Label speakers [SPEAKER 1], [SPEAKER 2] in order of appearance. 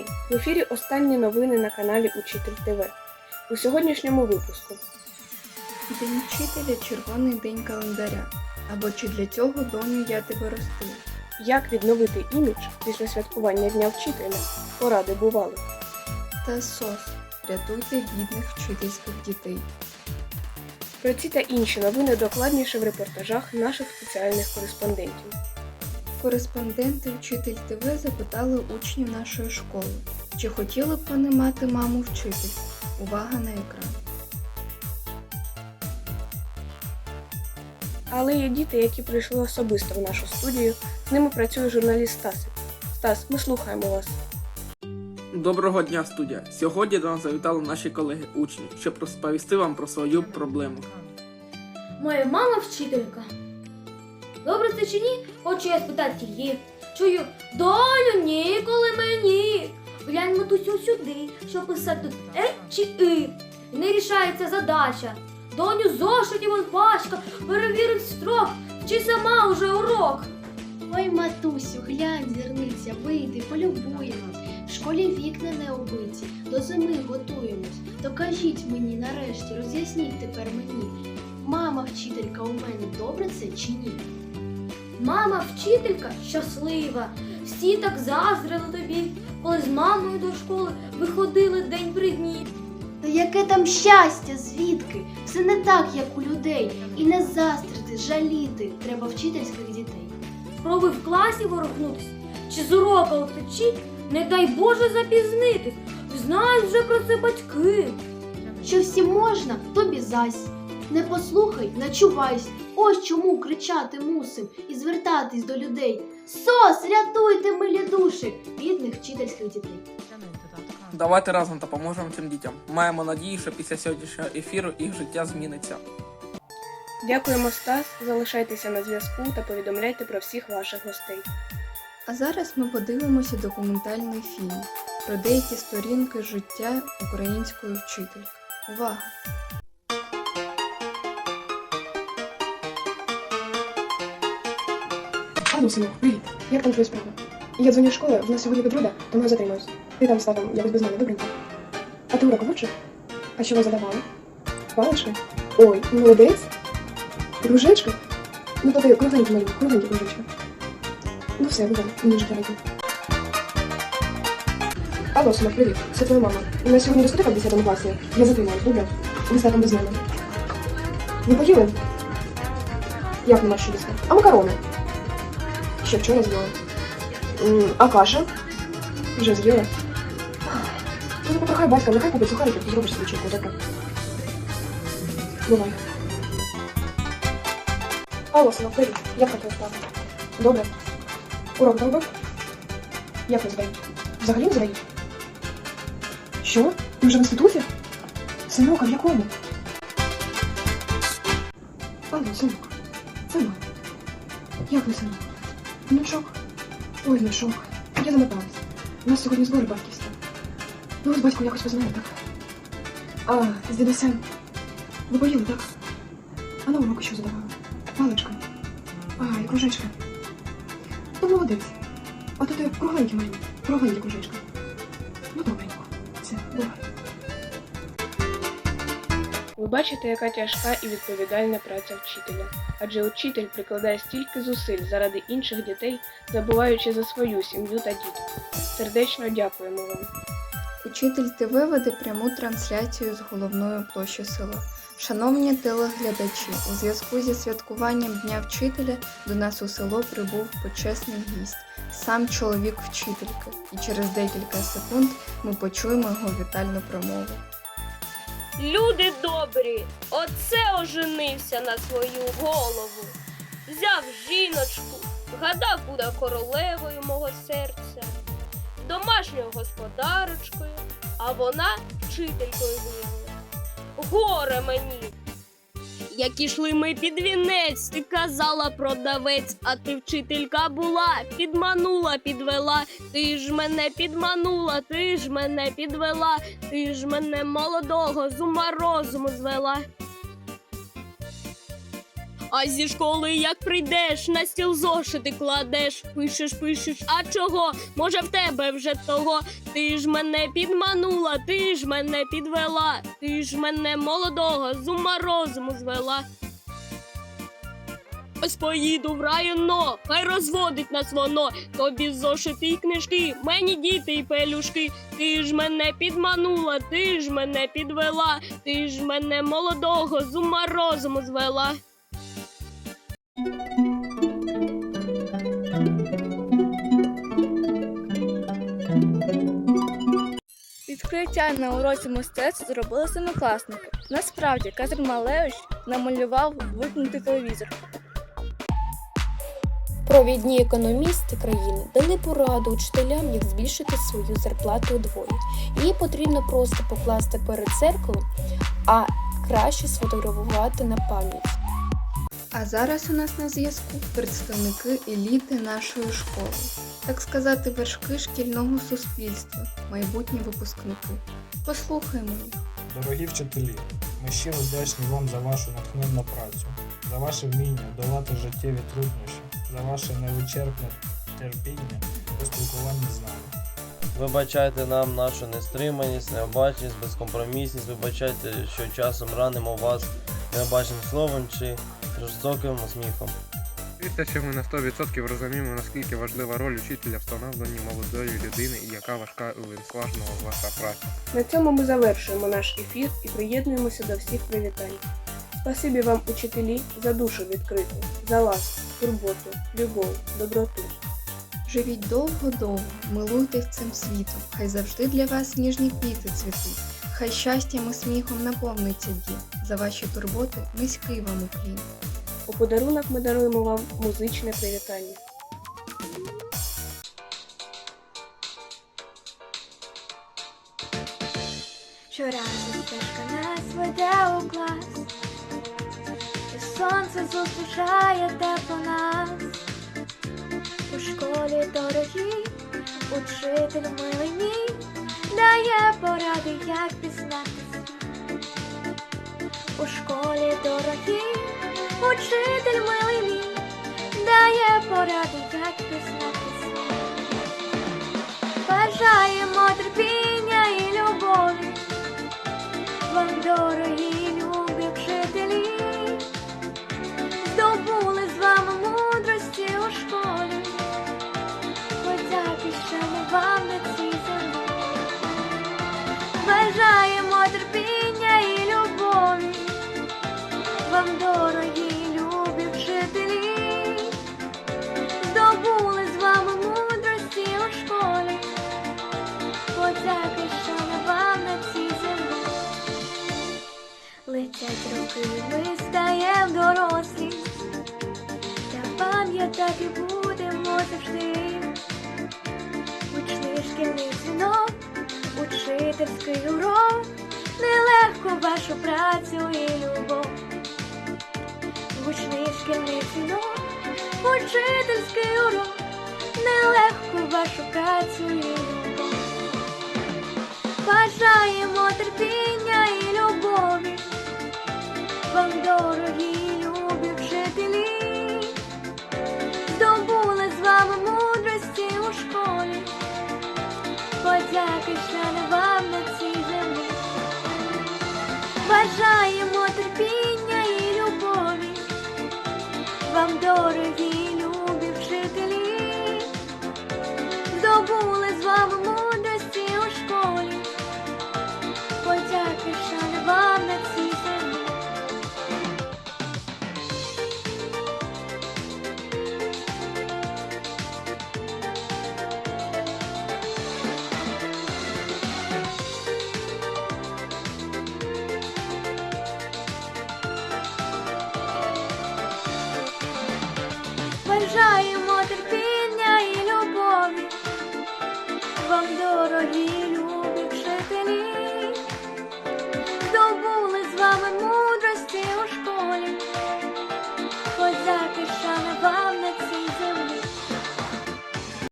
[SPEAKER 1] вихідний. В ефірі останні новини на каналі Учитель ТВ. У сьогоднішньому випуску
[SPEAKER 2] День вчителя червоний день календаря. Або чи для цього доню я тебе ростив?
[SPEAKER 1] як відновити імідж після святкування Дня вчителя. Поради бували.
[SPEAKER 2] Та СОС. Рятуйте бідних вчительських дітей.
[SPEAKER 1] Про ці та інші новини докладніше в репортажах наших спеціальних кореспондентів.
[SPEAKER 2] Кореспонденти Вчитель ТВ запитали учнів нашої школи, чи хотіли б вони мати маму вчитель. Увага на екран.
[SPEAKER 1] Але є діти, які прийшли особисто в нашу студію. З ними працює журналіст Стасик. Стас, ми слухаємо вас.
[SPEAKER 3] Доброго дня, студія! Сьогодні до нас завітали наші колеги учні, щоб розповісти вам про свою проблему.
[SPEAKER 4] Моя мама вчителька. Добре це чи ні? Хочу я спитати її. Чую, доню, ніколи мені. Глянь матусю сюди, що писати тут е чи и. Не рішається задача. Доню зошитів он пачка, перевірив строк, чи сама уже урок.
[SPEAKER 5] Ой, матусю, глянь, зірниця, вийди, полюбуємось. В школі вікна не обиті, до зими готуємось. То кажіть мені нарешті, роз'ясніть тепер мені. Мама вчителька у мене добре це чи ні?
[SPEAKER 4] Мама вчителька щаслива. Всі так заздрили тобі, коли з мамою до школи виходили день при дні.
[SPEAKER 5] Та яке там щастя, звідки? Все не так, як у людей. І не заздрити, жаліти треба вчительських дітей.
[SPEAKER 4] Спробуй в класі ворухнутись, чи з урока утечі, не дай Боже запізнитись. Знають вже про це батьки.
[SPEAKER 5] Що всім можна, тобі зась. Не послухай, начувайся. Ось чому кричати мусим і звертатись до людей. Сос, рятуйте, милі душі, бідних вчительських дітей.
[SPEAKER 3] Давайте разом допоможемо цим дітям. Маємо надію, що після сьогоднішнього ефіру їх життя зміниться.
[SPEAKER 1] Дякуємо, Стас. Залишайтеся на зв'язку та повідомляйте про всіх ваших гостей.
[SPEAKER 2] А зараз ми подивимося документальний фільм про деякі сторінки життя української вчительки. Увага!
[SPEAKER 6] Алло, синок, привіт. Як там твої справи? Я дзвоню в школи, в нас сьогодні відрода, тому я затримуюсь. Ти там з татом якось без мене, добренько. А ти урок вивчив? А що ви задавали? Палички? Ой, молодець. Кружечки? Ну то ти кругленькі малюй, кругленькі кружечки. Ну все, бувай, мені пора йти. Алло, синок, привіт. Це твоя мама. У нас сьогодні дискотека в 10 класі. Я затримуюсь, добре? Ви з татом без мене. Ви поїли? Як нема що їсти? А макарони? Ще вчора з'їла. А каша? Вже з'їла. Ну, попрохай батька, нехай купить сухарики, ти зробиш свічку, добре? Бувай. Алло, синок, привіт. Як там твоя справа? Добре. Урок зробив? Як не здають? Взагалі не здають? Що? Ти вже в інституті? Синок, а в якому? Алло, синок. Це мама. Як ви, синок? Внучок? Ой, внучок. Я замоталась. У нас сьогодні збори батьківські. Ну, ось батько якось познає, так? А, з дідусем. Ви поїли, так? А на уроки що задавали? Паличка. А, і кружечка. Ну, молодець. А то ти кругленькі маленькі. Кругленькі кружечка. Ну, добренько. Все, бувай.
[SPEAKER 1] Ви бачите, яка тяжка і відповідальна праця вчителя. Адже учитель прикладає стільки зусиль заради інших дітей, забуваючи за свою сім'ю та діток. Сердечно дякуємо вам.
[SPEAKER 2] Учитель ТВ веде пряму трансляцію з головної площі села. Шановні телеглядачі, у зв'язку зі святкуванням Дня вчителя до нас у село прибув почесний гість, сам чоловік вчительки, і через декілька секунд ми почуємо його вітальну промову.
[SPEAKER 7] Люди добрі, оце оженився на свою голову. Взяв жіночку, гадав буде королевою мого серця, домашньою господарочкою, а вона вчителькою виявилася. Горе мені. Як ішли ми під вінець, ти казала продавець, а ти вчителька була, підманула, підвела, ти ж мене підманула, ти ж мене підвела, ти ж мене молодого з ума розуму звела. А зі школи як прийдеш, на стіл зошити кладеш, пишеш, пишеш. А чого? Може в тебе вже того? Ти ж мене підманула, ти ж мене підвела, ти ж мене молодого з ума розуму звела. Ось поїду в районо, хай розводить нас воно. Тобі зошити й книжки, мені діти й пелюшки. Ти ж мене підманула, ти ж мене підвела, ти ж мене молодого з ума розуму звела.
[SPEAKER 8] Відкриття на уроці мистецтв зробили семикласники. Насправді Казар Малевич намалював вимкнутий телевізор.
[SPEAKER 9] Провідні економісти країни дали пораду учителям, як збільшити свою зарплату удвоє. Її потрібно просто покласти перед зеркалом, а краще сфотографувати на пам'ять.
[SPEAKER 2] А зараз у нас на зв'язку представники еліти нашої школи, так сказати, вершки шкільного суспільства, майбутні випускники. Послухаймо їх.
[SPEAKER 10] Дорогі вчителі, ми щиро вдячні вам за вашу натхненну працю, за ваше вміння долати життєві труднощі, за ваше невичерпне терпіння у спілкуванні з нами.
[SPEAKER 11] Вибачайте нам нашу нестриманість, необачність, безкомпромісність, вибачайте, що часом ранимо вас необачним словом чи жорстоким сміхом.
[SPEAKER 12] Що ми на 100% розуміємо, наскільки важлива роль учителя в становленні молодої людини і яка важка і винсважна ваша праця.
[SPEAKER 1] На цьому ми завершуємо наш ефір і приєднуємося до всіх привітань. Спасибі вам, учителі, за душу відкриту, за ласку, турботу, любов, доброту.
[SPEAKER 2] Живіть довго-довго, милуйтесь цим світом, хай завжди для вас ніжні квіти цвітуть, хай щастям і сміхом наповниться дім. За ваші турботи низький вам уклін.
[SPEAKER 1] У подарунок ми даруємо вам музичне привітання.
[SPEAKER 4] Щоразу стежка нас веде у клас, і сонце зустрічає тепло нас. У школі дорогі, учитель милий дає поради, як пізнати. У школі дорогі, учитель милий мій, дає поради, як світ. Бажаємо терпіння і любові. Та пам'ятати будемо завжди. Гучний шкільний дзвінок, учительський урок, нелегко вашу працю і любов. Гучний шкільний дзвінок, учительський урок, нелегко вашу працю і любов. Бажаємо